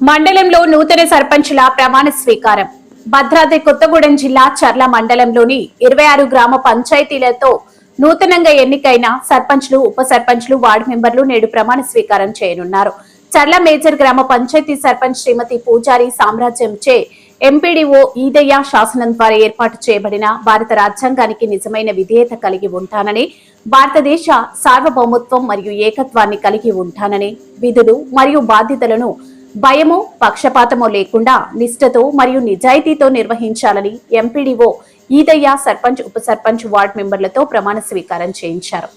మండలంలో నూతన సర్పంచ్ల ప్రమాణ స్వీకారం. భద్రాద్రి కొత్తగూడెం జిల్లా చర్ల మండలంలోని ఇరవై ఆరు గ్రామ పంచాయతీలతో నూతనంగా ఎన్నికైన సర్పంచ్లు ఉప సర్పంచ్లు వార్డు మెంబర్లు నేడు ప్రమాణ స్వీకారం చేయనున్నారు. చర్ల మేజర్ గ్రామ పంచాయతీ సర్పంచ్ శ్రీమతి పూజారి సామ్రాజ్యంచే ఎంపీడీఓ ఈదయ్య శాసనం ద్వారా ఏర్పాటు చేయబడిన భారత రాజ్యాంగానికి నిజమైన విధేయత కలిగి ఉంటానని భారతదేశ సార్వభౌమత్వం మరియు ఏకత్వాన్ని కలిగి ఉంటానని విధులు మరియు బాధ్యతలను భయము పక్షపాతము లేకుండా నిష్ఠతో మరియు నిజాయితీతో నిర్వహించాలని ఎంపీడీఓ ఈదయ్య సర్పంచ్ ఉప సర్పంచ్ వార్డు మెంబర్లతో ప్రమాణ స్వీకారం చేయించారు.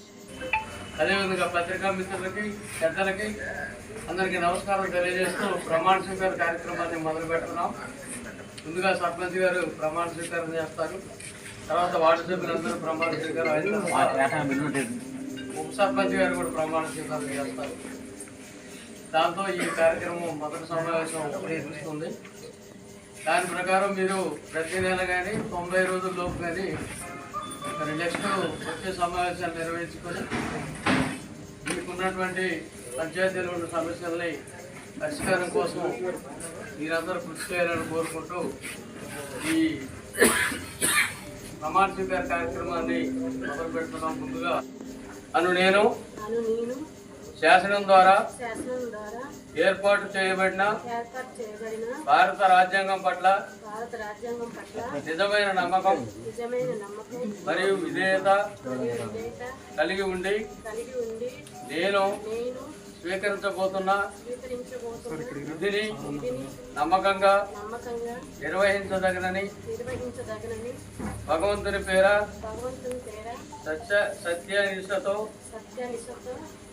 అదేవిధంగా పత్రికా మిత్రులకి పెద్దలకి అందరికీ నమస్కారం తెలియజేస్తూ ప్రమాణ స్వీకార కార్యక్రమాన్ని మొదలు పెడుతున్నాం. ముందుగా సర్పంచ్ గారు ప్రమాణ స్వీకారం చేస్తారు. తర్వాత వార్డు సభ్యులందరూ ప్రమాణ స్వీకారం ఉప సర్పంచ్ గారు కూడా ప్రమాణ స్వీకారం చేస్తారు. దాంతో ఈ కార్యక్రమం మొదటి సమావేశం నిర్వహిస్తుంది దాని ప్రకారం మీరు ప్రతి నెల కానీ తొంభై రోజుల్లోపు కానీ మరి నెక్స్ట్ వచ్చే సమావేశాలు నిర్వహించుకొని మీకున్నటువంటి పంచాయతీలో ఉన్న సమస్యల్ని పరిష్కారం కోసం మీరందరూ కృషి చేయాలని కోరుకుంటూ ఈ ప్రమాణ స్వీకార కార్యక్రమాన్ని మొదలు పెడుతున్నాం ముందుగా. అను నేను. అను నేను. శాసనం ద్వారా ఏర్పాటు చేయబడిన భారత రాజ్యాంగం పట్ల నిజమైన నమ్మకం మరియు విధేయత కలిగి ఉండి నేను స్వీకరించబోతున్న విధిని నమ్మకంగా నిర్వహించదగనని భగవంతుని పేర సత్య సత్యనిష్టతో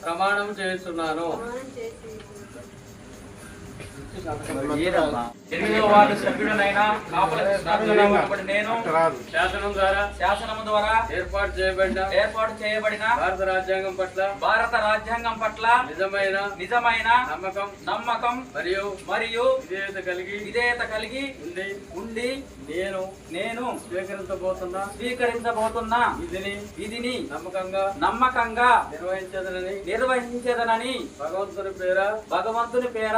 ప్రమాణం చేస్తున్నాను. ఎనిమిదవ వార్డు సభ్యుడనైన కాపుల కృష్ణార్జునరావు అనబడి నేను శాసనం ద్వారా శాసనము ద్వారా ఏర్పాటు చేయబడిన ఏర్పాటు చేయబడిన భారత రాజ్యాంగం పట్ల భారత రాజ్యాంగం పట్ల నిజమైన నిజమైన నమ్మకం నమ్మకం మరియు మరియు విధేయత కలిగి విధేయత కలిగి ఉండి ఉండి నేను నేను స్వీకరించబోతున్న. స్వీకరించబోతున్న. విధిని విధిని నమ్మకంగా నమ్మకంగా నిర్వహించదనని నిర్వహించదనని భగవంతుని పేర భగవంతుని పేర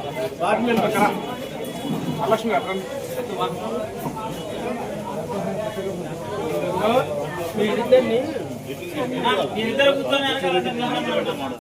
లాస్ట్ చేపిస్తాను మీరిద్దరు కూర్చొని